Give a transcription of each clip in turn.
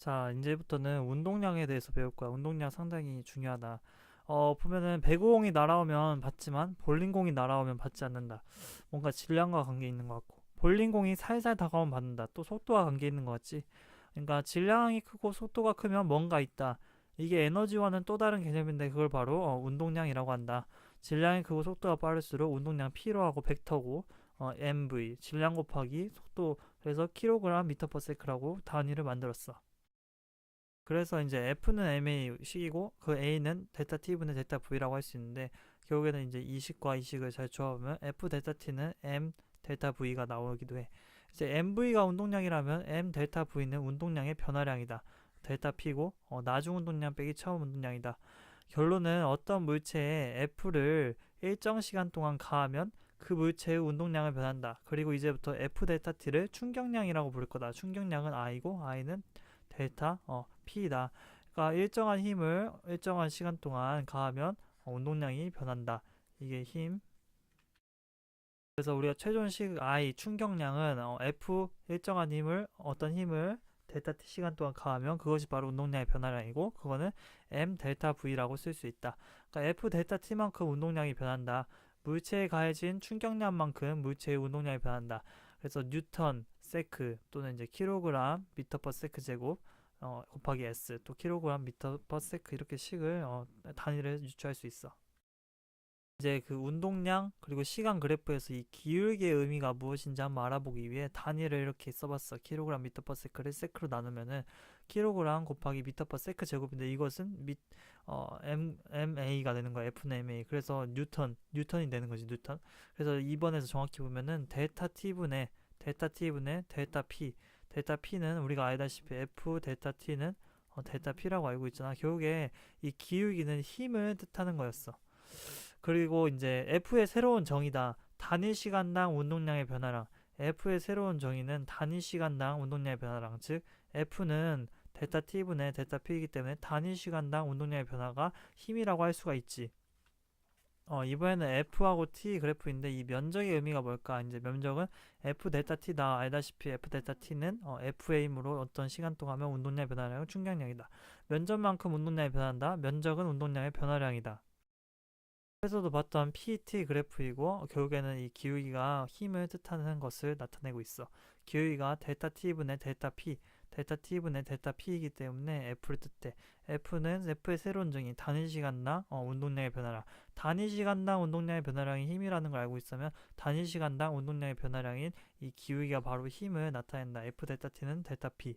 자, 이제부터는 운동량에 대해서 배울 거야. 운동량 상당히 중요하다. 어, 보면은 배구공이 날아오면 받지만 볼링공이 날아오면 받지 않는다. 뭔가 질량과 관계 있는 것 같고. 볼링공이 살살 다가오면 받는다. 또 속도와 관계 있는 것 같지. 그러니까 질량이 크고 속도가 크면 뭔가 있다. 이게 에너지와는 또 다른 개념인데 그걸 바로 어, 운동량이라고 한다. 질량이 크고 속도가 빠를수록 운동량 P로하고 벡터고 어, MV 질량 곱하기 속도 그래서 킬로그램 미터 퍼 세크라고 단위를 만들었어. 그래서 이제 F는 MA 식이고 그 A는 델타 T분의 델타 V라고 할 수 있는데 결국에는 이제 이 식과 이 식을 잘 조합하면 F 델타 T는 M 델타 V가 나오기도 해. 이제 MV가 운동량이라면 M 델타 V는 운동량의 변화량이다. 델타 P고 어, 나중 운동량 빼기 처음 운동량이다. 결론은 어떤 물체에 F를 일정 시간 동안 가하면 그 물체의 운동량을 변한다. 그리고 이제부터 F 델타 T를 충격량이라고 부를 거다. 충격량은 I고 I는 델타 어, P다. 그러니까 일정한 힘을 일정한 시간 동안 가하면 어, 운동량이 변한다. 이게 힘. 그래서 우리가 최존식 I 충격량은 어, F 일정한 힘을 어떤 힘을 델타 t 시간 동안 가하면 그것이 바로 운동량의 변화량이고 그거는 m 델타 v라고 쓸 수 있다. 그러니까 f 델타 t만큼 운동량이 변한다. 물체에 가해진 충격량만큼 물체의 운동량이 변한다. 그래서 뉴턴 세크 또는 이제 킬로그램 미터 퍼 세크 제곱 어, 곱하기 s 또 킬로그램 미터 퍼 세크 이렇게 식을 어, 단위를 유추할 수 있어. 이제 그 운동량 그리고 시간 그래프에서 이 기울기의 의미가 무엇인지 한번 알아보기 위해 단위를 이렇게 써봤어. 킬로그램 미터 퍼 세크를 세크로 나누면은 킬로그램 곱하기 미터 퍼 세크 제곱인데 이것은 미, 어, M, MA가 되는 거야. F는 MA. 그래서 뉴턴, 뉴턴이 되는 거지, 뉴턴. 그래서 2번에서 정확히 보면은 델타 T분의 델타 T분의 델타 P. 델타 P는 우리가 알다시피 F 델타 T는 어, 델타 P라고 알고 있잖아. 결국에 이 기울기는 힘을 뜻하는 거였어. 그리고 이제 F의 새로운 정의다. 단위 시간당 운동량의 변화량. F의 새로운 정의는 단위 시간당 운동량의 변화량. 즉 F는 델타 T분의 델타 P이기 때문에 단위 시간당 운동량의 변화가 힘이라고 할 수가 있지. 어, 이번에는 F하고 T 그래프인데 이 면적의 의미가 뭘까? 이제 면적은 F 델타 T다. 알다시피 F 델타 T는 어, F의 힘으로 어떤 시간 동안 하면 운동량의 변화량은 충격량이다. 면적만큼 운동량이 변한다. 면적은 운동량의 변화량이다. 에서도 봤던 PT 그래프이고 결국에는 이 기울기가 힘을 뜻하는 것을 나타내고 있어. 기울기가 델타 T분의 델타 P, 델타 T분의 델타 P이기 때문에 F를 뜻해. F는 F의 새로운 정의 단위 시간당 어, 운동량의 변화량. 단위 시간당 운동량의 변화량이 힘이라는 걸 알고 있으면 단위 시간당 운동량의 변화량인 이 기울기가 바로 힘을 나타낸다. F 델타 T는 델타 P.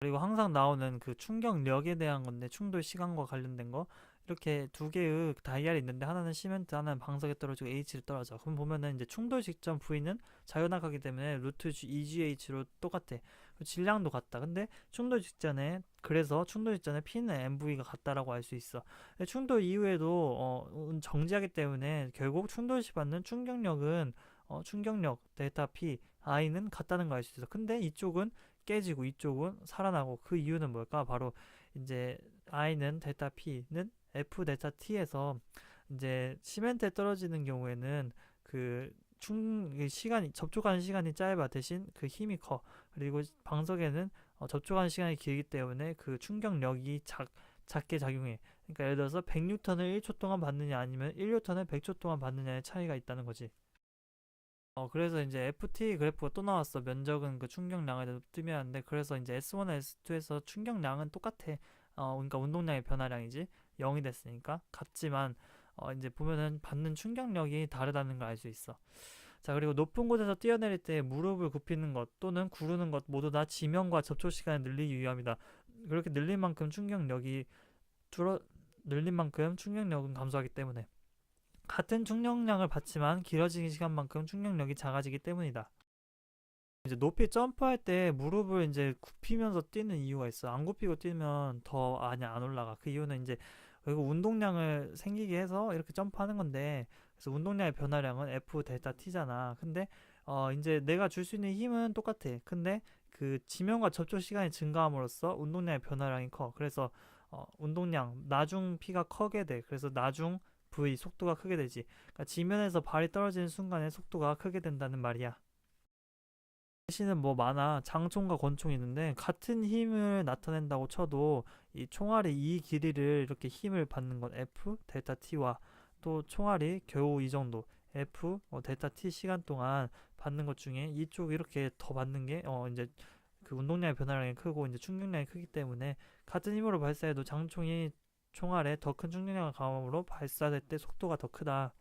그리고 항상 나오는 그 충격력에 대한 건데 충돌 시간과 관련된 거 이렇게 두 개의 다이얼이 있는데 하나는 시멘트 하나는 방석에 떨어지고 H를 떨어져. 그럼 보면은 이제 충돌 직전 V는 자연낙하기 때문에 루트 EGH로 똑같아. 질량도 같다. 근데 충돌 직전에 그래서 충돌 직전에 P는 MV가 같다라고 알 수 있어. 충돌 이후에도 어, 정지하기 때문에 결국 충돌 시 받는 충격력은 어, 충격력 델타 P I는 같다는 걸알수 있어. 근데 이쪽은 깨지고 이쪽은 살아나고 그 이유는 뭘까 바로 이제 I는 델타 P는 F 델타 T에서 이제 시멘트에 떨어지는 경우에는 그 충, 시간이, 접촉하는 시간이 짧아 대신 그 힘이 커. 그리고 방석에는 어, 접촉하는 시간이 길기 때문에 그 충격력이 작, 작게 작용해. 그러니까 예를 들어서 100뉴턴을 1초 동안 받느냐 아니면 1뉴턴을 100초 동안 받느냐의 차이가 있다는 거지. 어, 그래서 이제 FT 그래프가 또 나왔어. 면적은 그 충격량을 뜨면하는데 그래서 이제 S1, S2에서 충격량은 똑같아. 어, 그러니까 운동량의 변화량이지. 0이 됐으니까 같지만 어, 이제 보면은 받는 충격력이 다르다는 걸 알 수 있어. 자, 그리고 높은 곳에서 뛰어내릴 때 무릎을 굽히는 것 또는 구르는 것 모두 다 지면과 접촉 시간을 늘리기 위함이다. 그렇게 늘린 만큼 충격력이 줄어 늘린 만큼 충격력은 감소하기 때문에 같은 충격량을 받지만 길어지는 시간만큼 충격력이 작아지기 때문이다. 이제 높이 점프할 때 무릎을 이제 굽히면서 뛰는 이유가 있어. 안 굽히고 뛰면 더 아니 안 올라가. 그 이유는 이제 그리고 운동량을 생기게 해서 이렇게 점프하는 건데 그래서 운동량의 변화량은 F 델타 T잖아. 근데 어 이제 내가 줄 수 있는 힘은 똑같아. 근데 그 지면과 접촉 시간이 증가함으로써 운동량의 변화량이 커. 그래서 어 운동량 나중 P가 커게 돼. 그래서 나중 V 속도가 크게 되지. 그러니까 지면에서 발이 떨어지는 순간에 속도가 크게 된다는 말이야. 시는 뭐 많아. 장총과 권총이 있는데 같은 힘을 나타낸다고 쳐도 이 총알의 이 길이를 이렇게 힘을 받는 건 F 델타 T와 또 총알이 겨우 이 정도 F 어, 델타 T 시간 동안 받는 것 중에 이쪽 이렇게 더 받는 게 어 이제 그 운동량의 변화량이 크고 이제 충격량이 크기 때문에 같은 힘으로 발사해도 장총이 총알에 더큰 충격량을 가함으로 발사될 때 속도가 더 크다.